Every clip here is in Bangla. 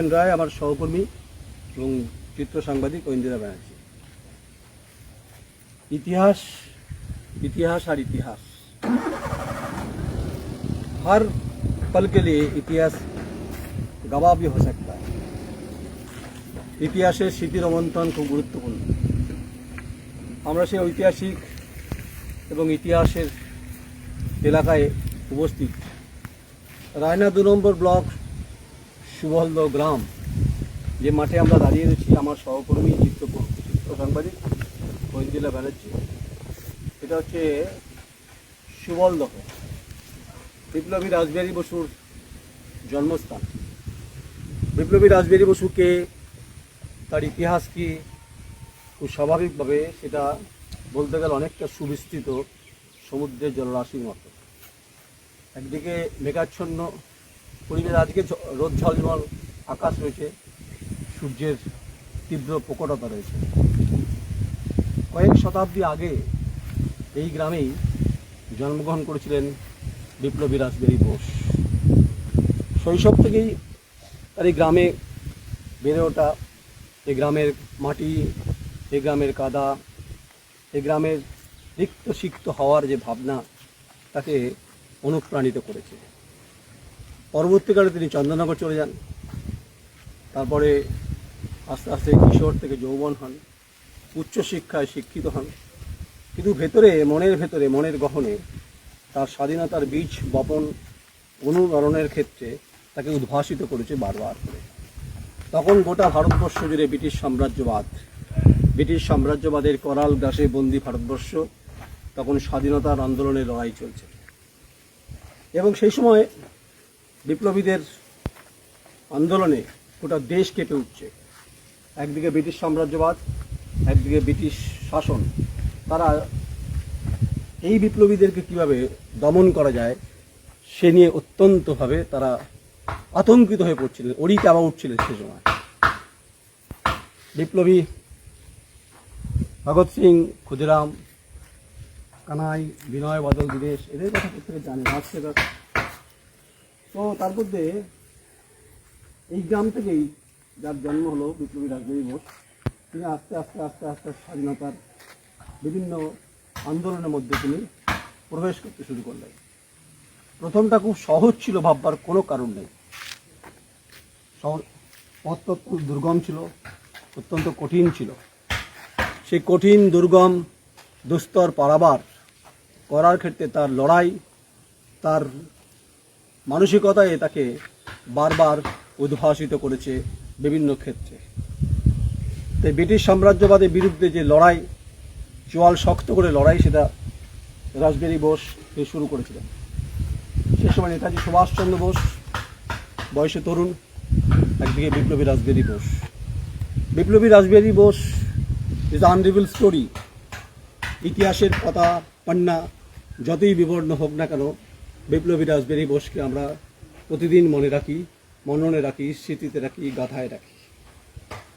নয়ন রায় আমার সহকর্মী এবং চিত্র সাংবাদিক ঐন্দিরা ব্যানার্জি ইতিহাস इतिहास और इतिहास हर पल के लिए इतिहास गवाह भी हो सकता है ইতিহাসের স্মৃতির অবন্তন খুব গুরুত্বপূর্ণ আমরা সেই ঐতিহাসিক এবং ইতিহাসের এলাকায় উপস্থিত রায়না দু নম্বর ব্লক সুবলদ গ্রাম, যে মাঠে আমরা দাঁড়িয়ে রয়েছি, আমার সহকর্মী চিত্র চিত্র সাংবাদিক ঐন্দিলা ব্যানার্জি। এটা হচ্ছে সুবলদহ বিপ্লবী রাজবিহারী বসুর জন্মস্থান। বিপ্লবী রাসবিহারী বসুকে তার ইতিহাস কি খুব স্বাভাবিকভাবে সেটা বলতে গেলে অনেকটা সুবিস্তৃত সমুদ্রের জলরাশির মতো। একদিকে মেঘাচ্ছন্ন পরিবেশ, আজকে রোদ ঝলঝল আকাশ রয়েছে, সূর্যের তীব্র প্রকটতা রয়েছে। কয়েক শতাব্দী আগে এই গ্রামেই জন্মগ্রহণ করেছিলেন বিপ্লবী রাসবিহারী বোস। শৈশব থেকেই তার এই গ্রামে বেড়ে ওঠা এই গ্রামের মাটি এই গ্রামের কাদা এই গ্রামের রিক্ত সিক্ত হওয়ার যে ভাবনা, তাকে অনুপ্রাণিত করেছে। পরবর্তীকালে তিনি চন্দননগর চলে যান। তারপরে আস্তে আস্তে কিশোর থেকে যৌবন হন উচ্চশিক্ষায় শিক্ষিত হন। কিন্তু ভেতরে, মনের ভেতরে, মনের গহনে তার স্বাধীনতার বীজ বপন অনুরণের ক্ষেত্রে তাকে উদ্ভাসিত করেছে বারবার করে। তখন গোটা ভারতবর্ষ জুড়ে ব্রিটিশ সাম্রাজ্যবাদ, ব্রিটিশ সাম্রাজ্যবাদের করাল গ্রাসে বন্দি ভারতবর্ষ তখন স্বাধীনতার আন্দোলনের লড়াই চলছে। এবং সেই সময় বিপ্লবীদের আন্দোলনে গোটা দেশ কেঁপে উঠছে। একদিকে ব্রিটিশ সাম্রাজ্যবাদ, একদিকে ব্রিটিশ শাসন। তারা এই বিপ্লবীদেরকে কীভাবে দমন করা যায়, সে নিয়ে অত্যন্তভাবে তারা আতঙ্কিত হয়ে পড়ছিলেন ওরই চাবা উঠছিলেন সে সময়। বিপ্লবী ভগৎ সিং, ক্ষুদিরাম, কানাই, বিনয়, বাদল, দীনেশ, এদের কথা প্রত্যেকে জানে রাজশেখর তো তার মধ্যে এই গ্রাম থেকেই যার জন্ম হলো বিপ্লবী রাজবাড়ি বোস তিনি আস্তে আস্তে আস্তে আস্তে স্বাধীনতার বিভিন্ন আন্দোলনের মধ্যে তিনি প্রবেশ করতে শুরু করলেন। প্রথমটা খুব সহজ ছিল ভাববার, কোনো কারণ নেই। পথ খুব দুর্গম ছিল, অত্যন্ত কঠিন ছিল। সেই কঠিন, দুর্গম, দুস্তর পারাবার করার ক্ষেত্রে তার লড়াই, তার মানসিকতায় তাকে বারবার উদ্ভাসিত করেছে বিভিন্ন ক্ষেত্রে। তাই ব্রিটিশ সাম্রাজ্যবাদের বিরুদ্ধে যে লড়াই, চোয়াল শক্ত করে লড়াই, সেটা রাসবিহারী বোস শুরু করেছিলেন। সে সময় নেতাজি সুভাষচন্দ্র বোস, বয়সে তরুণ, একদিকে বিপ্লবী রাসবিহারী বোস। বিপ্লবী Rashbehari Bose is unrevealed story ইতিহাসের পাতা, পান্না, যতই বিবর্ণ হোক না কেন বিপ্লবী রাসবিহারী বোসকে আমরা প্রতিদিন মনে রাখি, মননে রাখি, স্মৃতিতে রাখি গাথায় রাখি।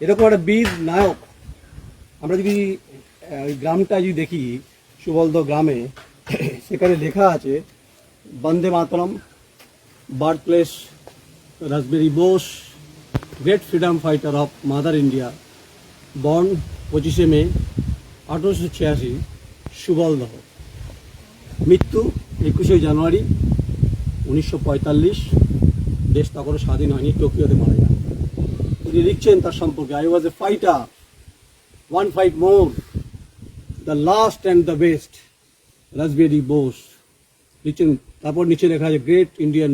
এরকম একটা বীর নায়ক, আমরা যদি গ্রামটা যদি দেখি সুবলদ গ্রামে, সেখানে লেখা আছে, Vande Mataram birth place Rashbehari Bose, great freedom fighter of mother India, born পঁচিশে মে, আঠারোশো ছিয়াশি, সুবলদহ। মৃত্যু একুশে জানুয়ারি উনিশশো পঁয়তাল্লিশ। দেশ তখনও স্বাধীন হয়নি, টোকিওতে মারা যান তিনি লিখছেন তার সম্পর্কে I was a fighter one fight more the last and the best Rashbehari Bose লিখছেন, তারপর নিচে লেখা আছে great Indian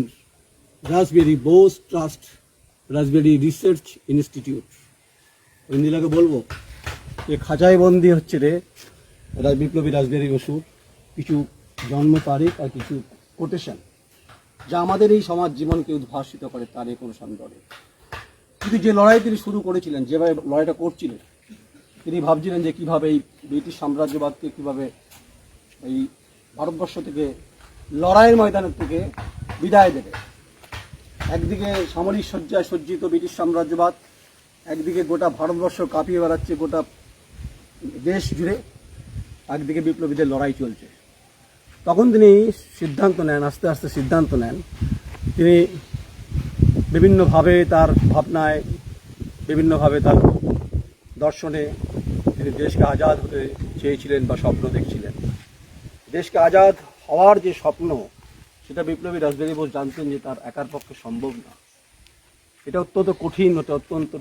Rashbehari Bose trust Rashbehari research institute ইন্দিরাকে বলব যে খাঁচায় বন্দি হচ্ছে রে বিপ্লবী রাসবিহারী বসু কিছু জন্ম তারিখ আর কিছু কোটেশন যা আমাদের এই সমাজ জীবনকে উদ্ভাসিত করে তার এ কোনো সন্দেহ কিন্তু যে লড়াই তিনি শুরু করেছিলেন যেভাবে লড়াইটা করছিলেন, তিনি ভাবছিলেন যে কীভাবে এই ব্রিটিশ সাম্রাজ্যবাদকে, কীভাবে এই ভারতবর্ষ থেকে লড়াইয়ের ময়দানের থেকে বিদায় দেবে। একদিকে সামরিক শয্যায় সজ্জিত ব্রিটিশ সাম্রাজ্যবাদ, একদিকে গোটা ভারতবর্ষ কাঁপিয়ে বেড়াচ্ছে গোটা দেশ জুড়ে, একদিকে বিপ্লবীদের লড়াই চলছে। তখন তিনি সিদ্ধান্ত নেন, আস্তে আস্তে সিদ্ধান্ত নেন। তিনি বিভিন্নভাবে তার ভাবনায়, বিভিন্নভাবে তার দর্শনে তিনি দেশকে আজাদ হতে চেয়েছিলেন বা স্বপ্ন দেখছিলেন। দেশকে আজাদ হওয়ার যে স্বপ্ন, সেটা বিপ্লবী রাজবাড়ি বোস জানতেন যে তার একার পক্ষে সম্ভব না। এটা অত্যন্ত কঠিন, এটা অত্যন্ত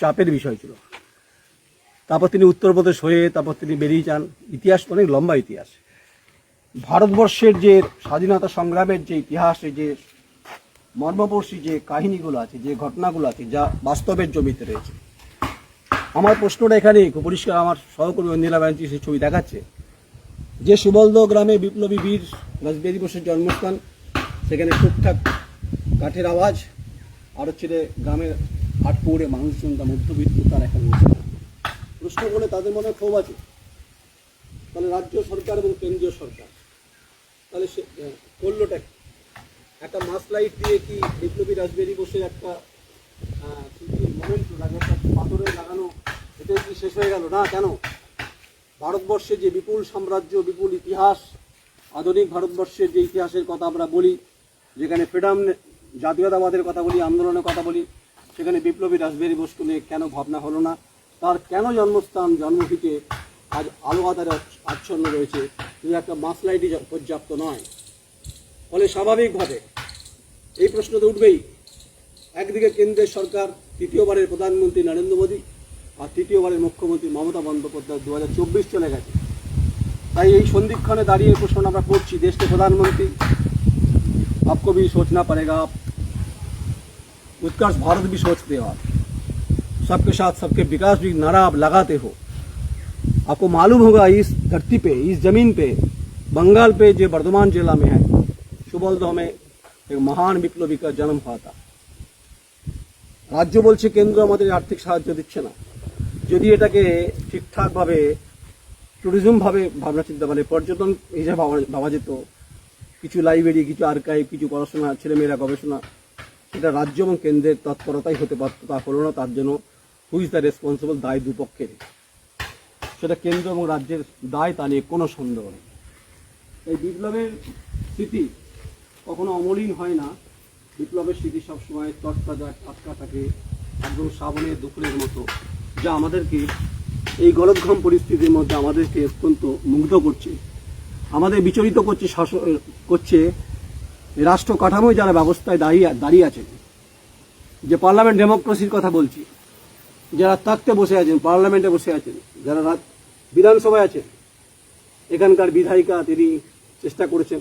চাপের বিষয় ছিল। তারপর তিনি উত্তরপ্রদেশ হয়ে তারপর তিনি বেরিয়ে যান। ইতিহাস অনেক লম্বা ইতিহাস। ভারতবর্ষের যে স্বাধীনতা সংগ্রামের যে ইতিহাসে যে মর্মপর্শী যে কাহিনীগুলো আছে, যে ঘটনাগুলো আছে, যা বাস্তবের জমিতে রয়েছে। আমার প্রশ্নটা এখানে খুব পরিষ্কার, আমার সহকর্মী অঞ্জলা ব্যানার্জি সেই ছবি দেখাচ্ছে। যে সুবলদ গ্রামে বিপ্লবী বীর রাজবেরি বোসের জন্মস্থান, সেখানে টুকটাক কাঠের আওয়াজ, আর হচ্ছে গ্রামের হাট পৌড়ে মানুষজন তা মধ্যবিত্ত তার এখানে প্রশ্ন বলে তাদের মনে ক্ষোভ আছে। তাহলে রাজ্য সরকার এবং কেন্দ্রীয় সরকার তাহলে সে করলোটা কি? একটা মাস লাইট দিয়ে কি বিপ্লবী রাজবেরি বসে একটা মোমেন্ট একটা পাথরে লাগানো এটাই কি শেষ হয়ে গেল? না, কেন? ভারতবর্ষে যে বিপুল সাম্রাজ্য, বিপুল ইতিহাস, আধুনিক ভারতবর্ষের যে ইতিহাসের কথা আমরা বলি, যেখানে ফ্রিডম জাতীয়তাবাদের কথা বলি, আন্দোলনের কথা বলি, সেখানে বিপ্লবী রাজবেরি বস্তু নিয়ে কেন ভাবনা হলো না? তার কেন জন্মস্থান জন্মভিটে আজ আলো আধারে আচ্ছন্ন রয়েছে? শুধু একটা মাসলাইটই পর্যাপ্ত নয় ফলে স্বাভাবিকভাবে এই প্রশ্ন তো উঠবেই একদিকে কেন্দ্রের সরকার তৃতীয়বারের প্রধানমন্ত্রী নরেন্দ্র মোদী আর তৃতীয়বারের মুখ্যমন্ত্রী মমতা বন্দ্যোপাধ্যায় দু হাজার চব্বিশ চলে গেছে তাই এই সন্ধিক্ষণে দাঁড়িয়ে এই প্রশ্ন আমরা করছি দেশকে প্রধানমন্ত্রী आपको भी सोचना पड़ेगा आप उत्कर्ष भारत भी सोचते हो आप सबके साथ सबके विकास भी नारा आप लगाते हो आपको मालूम होगा इस धरती पे इस जमीन पे बंगाल पे जो वर्धमान जिला में है सुबलदह में एक महान विप्लबी का जन्म हुआ था রাজ্য বলছে কেন্দ্র আমাদের আর্থিক সাহায্য দিচ্ছে না যদি এটাকে ঠিকঠাকভাবে ট্যুরিজমভাবে ভাবনা চিন্তা মানে পর্যটন হিসাবে ভাবা ভাবা যেত কিছু লাইব্রেরি কিছু আর্কাইভ কিছু পড়াশোনা ছেলেমেয়েরা গবেষণা সেটা রাজ্য এবং কেন্দ্রের তৎপরতাই হতে পারত তা হলো না তার জন্য হুইজ দ্য রেসপন্সিবল দায় দুপক্ষের সেটা কেন্দ্র এবং রাজ্যের দায় তা নিয়ে কোনো সন্দেহ নেই। এই বিপ্লবের স্মৃতি কখনো অমলিন হয় না। বিপ্লবের স্মৃতি সবসময় তৎতাজা টাটকা থাকে একদম শ্রাবণের দুপুরের মতো, যা আমাদেরকে এই গলদঘম পরিস্থিতির মধ্যে আমাদেরকে অত্যন্ত মুগ্ধ করছে। আমাদের বিচলিত করছে শাসন, করছে রাষ্ট্র কাঠামোয় যারা ব্যবস্থায় দাঁড়িয়ে দাঁড়িয়ে আছেন যে পার্লামেন্ট ডেমোক্রেসির কথা বলছি যারা তাকতে বসে আছেন, পার্লামেন্টে বসে আছেন, যারা বিধানসভায় আছেন, এখানকার বিধায়িকা তিনি চেষ্টা করেছেন।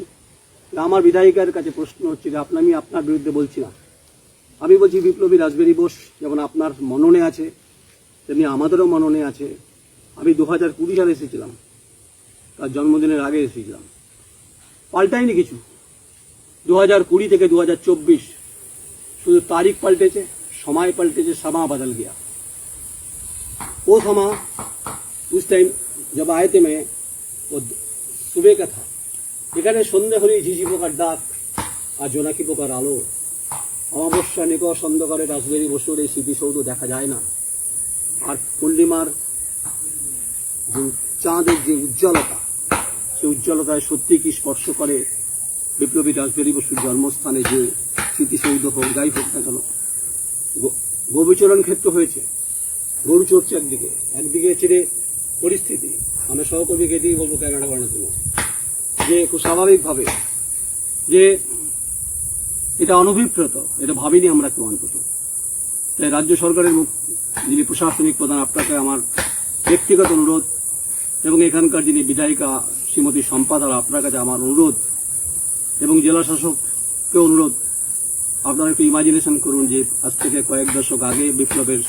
আমার বিধায়িকার কাছে প্রশ্ন হচ্ছে যে আপনি আমি আপনার বিরুদ্ধে বলছি না। আমি বলছি বিপ্লবী রাজবেরি বোস, যেমন আপনার মননে আছে, তেমনি আমাদেরও মননে আছে। আমি দু হাজার কুড়ি সালে এসেছিলাম। তার জন্মদিনের আগে এসেছিলাম। পাল্টায়নি কিছু। দু হাজার কুড়ি থেকে দু হাজার চব্বিশ শুধু তারিখ পাল্টেছে, সময় পাল্টেছে, সামা বদল গিয়া वो समा उस टाइम जब आए थे मैं वो सुबह का था এখানে সন্ধে হলেই ঝিঝি পোকার ডাক আর জোনাকি পোকার আলো অমাবস্যা নিকট অন্ধকারে রাজবেরি বসুর এই স্মৃতিসৌধ দেখা যায় না আর পূর্ণিমার যে চাঁদের যে উজ্জ্বলতা সেই উজ্জ্বলতায় সত্যি কি স্পর্শ করে বিপ্লবী রাজবেরি বসুর জন্মস্থানে যে স্মৃতিসৌধ হোক যাই হোক না কেন গো- গোবিচরণ ক্ষেত্র হয়েছে গরু চড়ছে একদিকে একদিকে ছেড়ে পরিস্থিতি। আমরা সহকর্মীকে এটাই বলব ক্যামেরা বানানোর জন্য যে খুব স্বাভাবিকভাবে যে এটা অনভিপ্রেত, এটা ভাবিনি আমরা কেউ অন্তত তাই রাজ্য সরকারের মুখ, যিনি প্রশাসনিক প্রধান, আপনাকে আমার ব্যক্তিগত অনুরোধ এবং এখানকার যিনি বিধায়িকা শ্রীমতী সম্পাদার আপনার কাছে আমার অনুরোধ এবং জেলা শাসককে অনুরোধ, আপনারা একটু ইমাজিনেশন করুন যে আজ থেকে কয়েক দশক আগে বিপ্লবের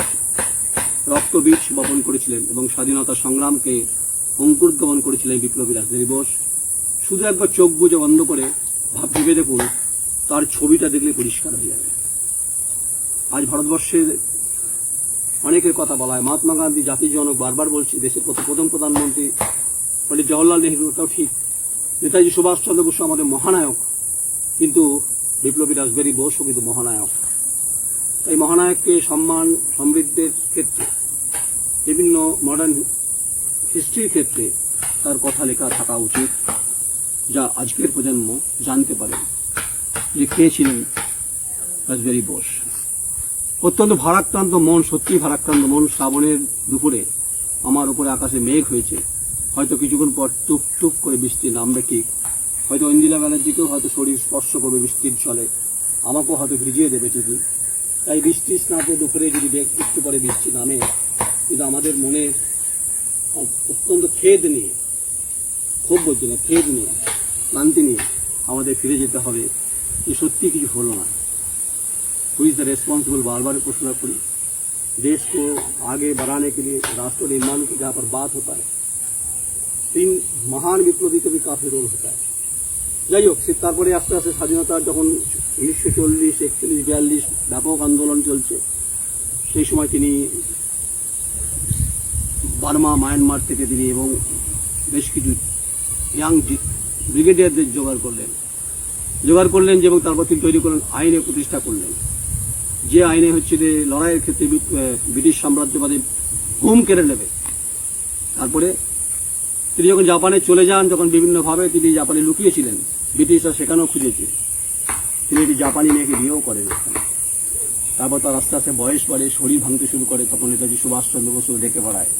রক্তবীজ বপন করেছিলেন এবং স্বাধীনতা সংগ্রামকে অঙ্কুরোদ্গমন করেছিলেন বিপ্লবী রাজধানী বোস। শুধু একবার চোখ বুঝে বন্ধ করে ভাব ভেবে দেখুন, তার ছবিটা দেখলে পরিষ্কার হয়ে যাবে। আজ ভারতবর্ষের অনেকের কথা বলা হয় মহাত্মা গান্ধী জাতির জনক বারবার বলছি, দেশের প্রথম প্রধানমন্ত্রী পণ্ডিত নেহরু ওটাও ঠিক। নেতাজি সুভাষচন্দ্র বসু আমাদের মহানায়ক, কিন্তু বিপ্লবী রাজবেরি বোসও কিন্তু মহানায়ক। এই মহানায়ককে সম্মান, সমৃদ্ধের ক্ষেত্রে, বিভিন্ন মডার্ন হিস্ট্রির ক্ষেত্রে তার কথা লেখা থাকা উচিত, যা আজকের প্রজন্ম জানতে পারে যে কে ছিলেন রাজবেরি বোস। অত্যন্ত ভারাক্রান্ত মন, সত্যি ভারাক্রান্ত মন শ্রাবণের দুপুরে আমার উপরে আকাশে মেঘ হয়েছে। হয়তো কিছুক্ষণ পর টুপ টুপ করে বৃষ্টি নামবে ঠিক। হয়তো ইন্দিরা ব্যানার্জিকেও হয়তো শরীর স্পর্শ করবে বৃষ্টির জলে। আমাকেও হয়তো ভিজিয়ে দেবে ঠিকই। তাই বৃষ্টি স্নাতে দুপুরে যদি বেগ একটু পরে বৃষ্টি নামে কিন্তু আমাদের মনে অত্যন্ত খেদ নিয়ে খুব বলছি না খেদ নিয়ে ক্লান্তি নিয়ে আমাদের ফিরে যেতে হবে যে সত্যি কিছু হলো না हु इज द रेस्पॉन्सिबल बार बार प्रश्न करी देश को आगे बढ़ाने के लिए राष्ट्र निर्माण की जहाँ पर बात होता है इन महान বিপ্লবী भी काफी रोल होता है যাই হোক, সে তারপরে আস্তে আস্তে স্বাধীনতার যখন উনিশশো চল্লিশ, একচল্লিশ, বিয়াল্লিশ ব্যাপক আন্দোলন চলছে, সেই সময় তিনি বার্মা, মায়ানমার থেকে তিনি এবং বেশ কিছু ইয়াং ব্রিগেডিয়ারদের জোগাড় করলেন। জোগাড় করলেন যে এবং তারপর তিনি তৈরি করলেন আইনে প্রতিষ্ঠা করলেন। যে আইনে হচ্ছে যে লড়াইয়ের ক্ষেত্রে ব্রিটিশ সাম্রাজ্যবাদী হুম কেড়ে নেবে। তারপরে তিনি যখন জাপানে চলে যান যখন বিভিন্নভাবে তিনি জাপানে লুকিয়েছিলেন। ব্রিটিশরা সেখানেও খুঁজেছে। তিনি একটি জাপানি মেয়েকে বিয়েও করেন। তারপর তার আস্তে আস্তে বয়স বাড়ে, শরীর ভাঙতে শুরু করে, তখন নেতাজি সুভাষচন্দ্র বসু ডেকে পড়ায়।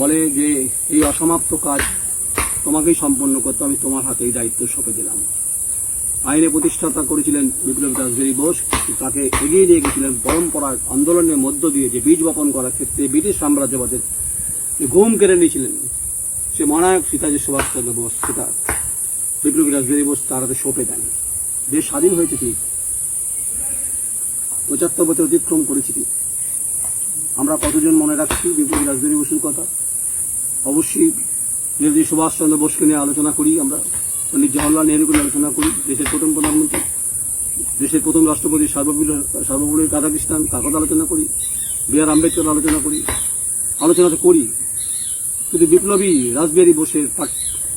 বলে যে, এই অসমাপ্ত কাজ তোমাকেই সম্পন্ন করতে আমি তোমার হাতে এই দায়িত্ব সঁপে দিলাম। আইনে প্রতিষ্ঠাতা করেছিলেন বিপ্লবী রাজবেরি বোস তাকে এগিয়ে নিয়ে গেছিলেন পরম্পরা আন্দোলনের মধ্য দিয়ে যে বীজ বপন করার ক্ষেত্রে ব্রিটিশ সাম্রাজ্যবাদের ঘুম কেড়ে নিয়েছিলেন, সে মনায়ক সীতাজি সুভাষচন্দ্র বোস সেটা বিপ্লবী রাজবেরি বোস তার হাতে সঁপে দেন। দেশ স্বাধীন হয়েছে ঠিক। পঁচাত্তর বছর অতিক্রম করেছি ঠিক। আমরা কতজন মনে রাখছি বিপ্লবী রাজবেরি বসুর কথা? অবশ্যই নেতাজি সুভাষচন্দ্র বোসকে নিয়ে আলোচনা করি আমরা। পণ্ডিত জওয়াহরলাল নেহরুকে নিয়ে আলোচনা করি, দেশের প্রথম প্রধানমন্ত্রী। দেশের প্রথম রাষ্ট্রপতি সর্বপল্লী সর্বপল্লী রাধাকৃষ্ণন তার কথা আলোচনা করি। বি আর আম্বেদকর আলোচনা করি। আলোচনা তো করি। কিন্তু বিপ্লবী রাজবিহারী বোসের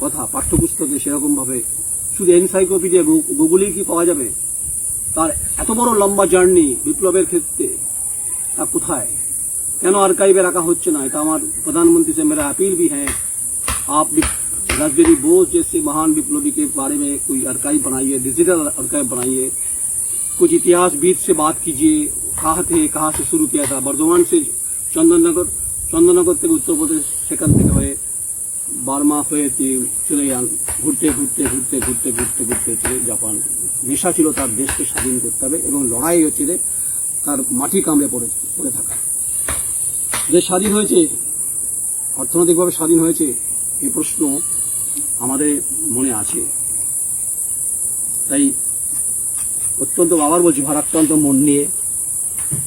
কথা পাঠ্যপুস্তকে সেরকমভাবে শুধু এনসাইক্লোপিডিয়া গুগলেই কি পাওয়া যাবে তার এত বড় লম্বা জার্নি বিপ্লবের ক্ষেত্রে তা কোথায় কেন আর্কাইভে রাখা হচ্ছে না এটা আমার प्रधानमंत्री से मेरा अपील भी है आप विप- राजबेरी बोस जैसे महान विप्लवी के बारे में कोई अर्काइव बनाइए डिजिटल अर्काइव बनाइए कुछ इतिहासविद से बात कीजिए कहाँ थे कहाँ से शुरू किया था बर्धमान से চন্দননগর চন্দননগর থেকে উত্তরপ্রদেশ সেখান থেকে হয়ে বার্মা হয়ে চলে যান, ঘুরতে ঘুরতে ঘুরতে ঘুরতে ঘুরতে ঘুরতে চলে জাপান। নেশা ছিল তার দেশকে স্বাধীন করতে হবে এবং লড়াই হচ্ছে যে তার মাটি কামড়ে পড়ে পড়ে থাকা। দেশ স্বাধীন হয়েছে, অর্থনৈতিকভাবে স্বাধীন হয়েছে এই প্রশ্ন আমাদের মনে আছে। তাই অত্যন্ত বাবার বলছি, ভারাক্রান্ত মন নিয়ে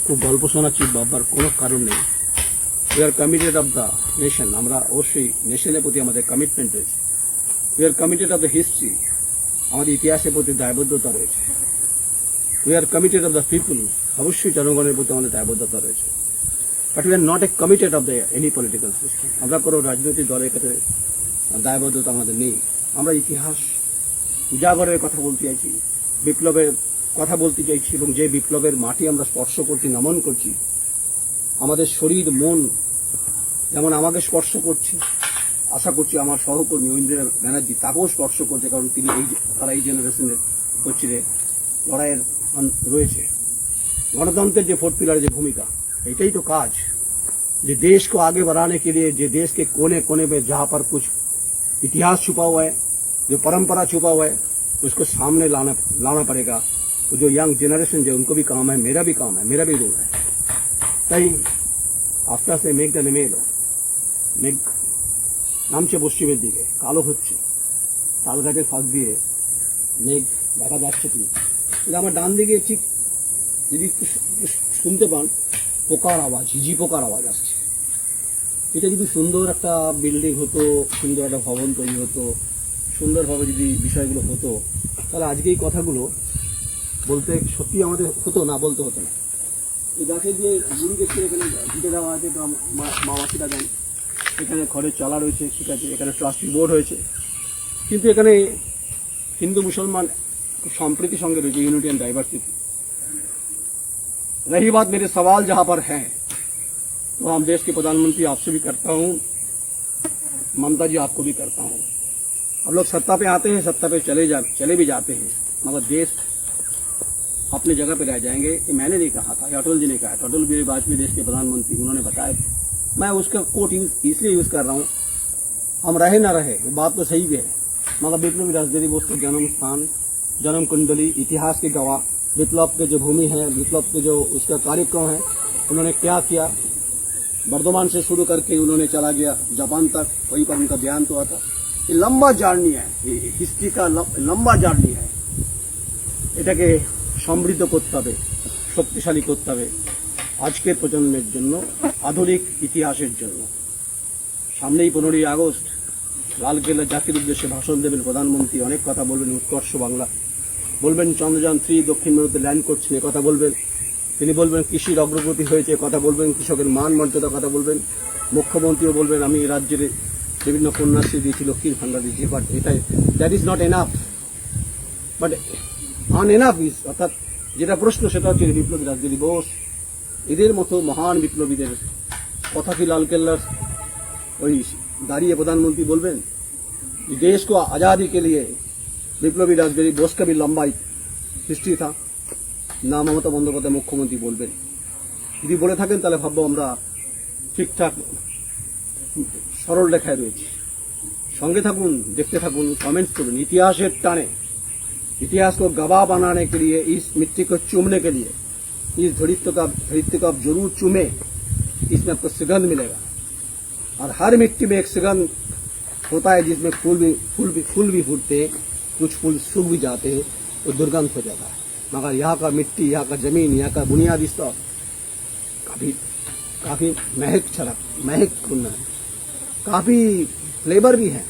খুব গল্প শোনাচ্ছি, বাবার কোনো কারণ নেই। We are committed of the nation আমরা অবশ্যই নেশনের প্রতি আমাদের কমিটমেন্ট রয়েছে। We are committed of the history আমাদের ইতিহাসের প্রতি দায়বদ্ধতা রয়েছে। We are committed of the people অবশ্যই জনগণের প্রতি আমাদের দায়বদ্ধতা রয়েছে। But we are not a committed of the any political system আমরা কোনো রাজনৈতিক দলের ক্ষেত্রে দায়বদ্ধতা আমাদের নেই। আমরা ইতিহাস উজাগরের কথা বলতে চাইছি, বিপ্লবের কথা বলতে চাইছি এবং যে বিপ্লবের মাটি আমরা স্পর্শ করছি, নমন করছি, আমাদের শরীর, মন যেমন আমাকে স্পর্শ করছে আশা করছি আমার সহকর্মী ঐন্দ্রা ব্যানার্জি তাকেও স্পর্শ করছে কারণ তিনি এই তারা এই জেনারেশনের হচ্ছে যে লড়াইয়ের আন- রয়েছে गणतंत्र जो फोर्थ पिलर जो भूमिका यही तो काज जो देश को आगे बढ़ाने के लिए जो देश के कोने कोने में जहाँ पर कुछ इतिहास छुपा हुआ है जो परंपरा छुपा हुआ है उसको सामने लाना लाना पड़ेगा तो जो यंग जनरेशन जो उनको भी काम है मेरा भी काम है मेरा भी रोल है তাই আস্তে আস্তে মেঘটা নেমে এলো মেঘ নামছে পশ্চিমের দিকে, কালো হচ্ছে। তাল গাছের ফাঁক দিয়ে মেঘ দেখা যাচ্ছে কি কিন্তু আমার ডান দিকে ঠিক যদি শুনতে পান, পোকার আওয়াজ ঝিঝি পোকার আওয়াজ আসছে। এটা যদি সুন্দর একটা বিল্ডিং হতো, সুন্দর একটা ভবন তৈরি হতো, সুন্দরভাবে যদি বিষয়গুলো হতো, তাহলে আজকে এই কথাগুলো বলতে সত্যি আমাদের হতো না, বলতে হতো না। এই গাছে যে গুড়ি দেখতে এখানে ঘিটে দেওয়া আছে তো মা- মা মাসিরা দেন এখানে ঘরের চালা রয়েছে ঠিক আছে এখানে ট্রাস্টি বোর্ড হয়েছে কিন্তু এখানে হিন্দু মুসলমান খুব সম্প্রীতির সঙ্গে রয়েছে ইউনিটি অ্যান্ড ডাইভার্সিটি रही बात मेरे सवाल जहां पर हैं तो हम देश के प्रधानमंत्री आपसे भी करता हूं ममता जी आपको भी करता हूं अब लोग सत्ता पे आते हैं सत्ता पे चले जा चले भी जाते हैं मगर देश अपने जगह पे रह जाएंगे ये मैंने नहीं कहा था ये अटल जी ने कहा था अटल बिहारी वाजपेयी देश के प्रधानमंत्री उन्होंने बताया था। मैं उसका कोट यूज इसलिए यूज कर रहा हूँ हम रहे ना रहे ये बात तो सही भी है मगर विप्लवी राजधानी बोस का जन्म स्थान जन्म कुंडली इतिहास के गवाह विप्लव के जो भूमि है विप्लव के जो उसका कार्यक्रम है उन्होंने क्या किया बर्धमान से शुरू करके उन्होंने चला गया जापान तक वहीं पर उनका देहांत हुआ था ये लंबा জার্নি है হিস্ট্রি का লম্বা জার্নি है এটাকে সমৃদ্ধ করতে হবে শক্তিশালী করতে হবে আজকের প্রজন্মের জন্য আধুনিক ইতিহাসের জন্য। সামনেই পনেরোই আগস্ট। লালকেল্লা জাতির উদ্দেশ্যে ভাষণ দেবেন প্রধানমন্ত্রী। অনেক কথা বলবেন, উৎকর্ষ বাংলা। বলবেন, চন্দ্রযান থ্রি দক্ষিণ মেরুতে ল্যান্ড করছেন, এ কথা বলবেন। তিনি বলবেন, কৃষির অগ্রগতি হয়েছে কথা বলবেন। কৃষকের মান মর্যাদা কথা বলবেন। মুখ্যমন্ত্রীও বলবেন, আমি রাজ্যের বিভিন্ন কন্যাশ্রী দিয়েছি, লক্ষ্মীর ভান্ডার দিয়েছি বাট এটাই। That is not enough but an enough is অর্থাৎ যেটা প্রশ্ন, সেটা হচ্ছে বিপ্লবী রাজনীতি, বোস। এদের মতো মহান বিপ্লবীদের কথা কি লালকেল্লার ওই দাঁড়িয়ে প্রধানমন্ত্রী বলবেন? দেশ কো আজাদি কে লিয়ে বিপ্লবী রাজবেরি বোস কবি লম্বাই হিস্ট্রি থা। না, মমতা বন্দ্যোপাধ্যায় মুখ্যমন্ত্রী বলবেন। যদি বলে থাকেন, তাহলে ভাববো আমরা ঠিকঠাক সরল রেখায় রয়েছি। সঙ্গে থাকুন, দেখতে থাকুন কমেন্টস করুন। ইতিহাসের টানে ইতিহাস কো गवाह बनाने কে লিয়ে, ইস मिट्टी को চুমনে কে लिए इस धरित्व का धरित्व को आप जरूर चूमे इसमें आपको सुगंध मिलेगा और हर मिट्टी में एक सुगंध होता है जिसमें फूल भी फूल भी फूल भी फूटते हैं कुछ फूल सूख भी जाते हैं तो दुर्गंध हो जाता है मगर यहाँ का मिट्टी यहाँ का जमीन यहाँ का बुनियादी स्तर काफी काफी महक छलक महक पूर्ण है काफी फ्लेवर भी है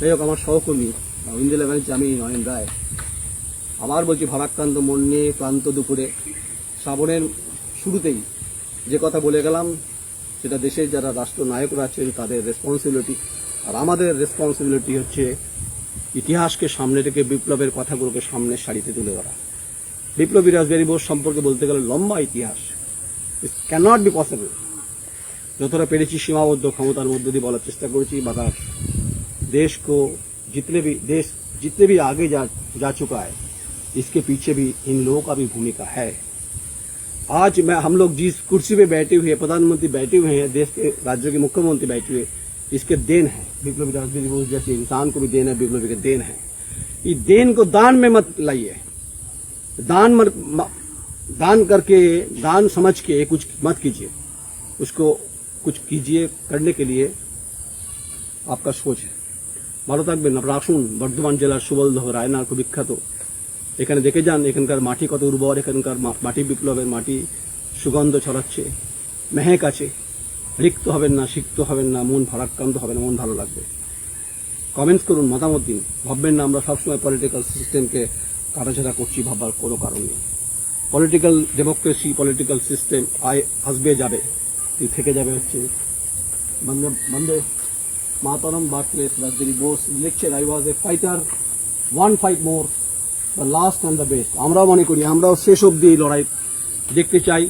যাই হোক আমার সহকর্মী ইন্দিরা ব্যানার্জি আমি নয়ন রায় আবার বলছি ভারাক্রান্ত মন নিয়ে ক্লান্ত দুপুরে শ্রাবণের শুরুতেই যে কথা বলে গেলাম সেটা দেশের যারা রাষ্ট্রনায়করা আছেন তাদের রেসপন্সিবিলিটি আর আমাদের রেসপন্সিবিলিটি হচ্ছে ইতিহাসকে সামনে রেখে বিপ্লবের কথাগুলোকে সামনের সারিতে তুলে ধরা বিপ্লবী রাজবিহারী বোস সম্পর্কে বলতে গেলে লম্বা ইতিহাস ক্যানট বি পসিবল যতটা পেরেছি সীমাবদ্ধ ক্ষমতার মধ্য দিয়ে বলার চেষ্টা করেছি বাগার देश को जितने भी देश जितने भी आगे जा जा चुका है इसके पीछे भी इन लोगों का भी भूमिका है आज मैं हम लोग जिस कुर्सी पे बैठे हुए हैं, प्रधानमंत्री बैठे हुए हैं देश के राज्यों के मुख्यमंत्री बैठे हुए इसके देन है विप्लवी राजनीति बोस जैसे इंसान को भी देन है विप्लवी के देन है ये देन को दान में मत लाइए दान मत म- दान करके दान समझ के कुछ मत कीजिए उसको कुछ कीजिए करने के लिए आपका সোচ है ভালো থাকবেন আপনারা আসুন বর্ধমান জেলার সুবলদহ রায়নার খুব বিখ্যাত এখানে দেখে যান, এখানকার মাটি কত উর্বর, এখানকার মাটি বিপ্লবের মাটি সুগন্ধ ছড়াচ্ছে, মেহেক আছে। রিক্ত হবেন না, সিক্ত হবেন না, মন ভারাক্রান্ত হবে না, মন ভালো লাগবে। কমেন্টস করুন, মতামত দিন। ভাববেন না, আমরা সবসময় পলিটিক্যাল সিস্টেমকে কাটাছেড়া করছি ভাববার কোনো কারণ নেই। পলিটিক্যাল ডেমোক্রেসি পলিটিক্যাল সিস্টেম আয় আসবে, যাবে। থেকে যাবে হচ্ছে। বন্দে বন্দে বার্থপ্লেস রাজধানী Bose lecture I was a fighter one fight more last and the best আমরাও মনে করি, আমরাও শেষ অব্দি এই লড়াই দেখতে চাই।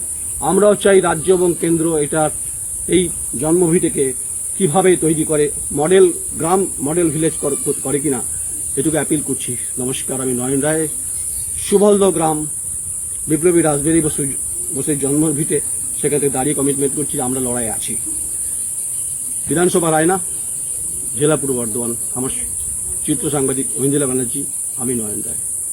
আমরাও চাই রাজ্য এবং কেন্দ্র এটার এই জন্মভিটেকে কীভাবে তৈরি করে, মডেল গ্রাম, মডেল ভিলেজ করে কিনা, এটুকু অ্যাপিল করছি। নমস্কার, আমি নয়ন রায়। সুবলদ গ্রাম, বিপ্লবী রাজবেরি বসু, বসের জন্মভিটে, সেখানে দাঁড়িয়ে কমিটমেন্ট করছি আমরা লড়াই আছি। বিধানসভা রায়না জেলা পূর্ব বর্ধমান। আমার চিত্র সাংবাদিক ঐন্দিলা ব্যানার্জি, আমি নয়ন রায়।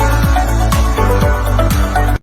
Bye.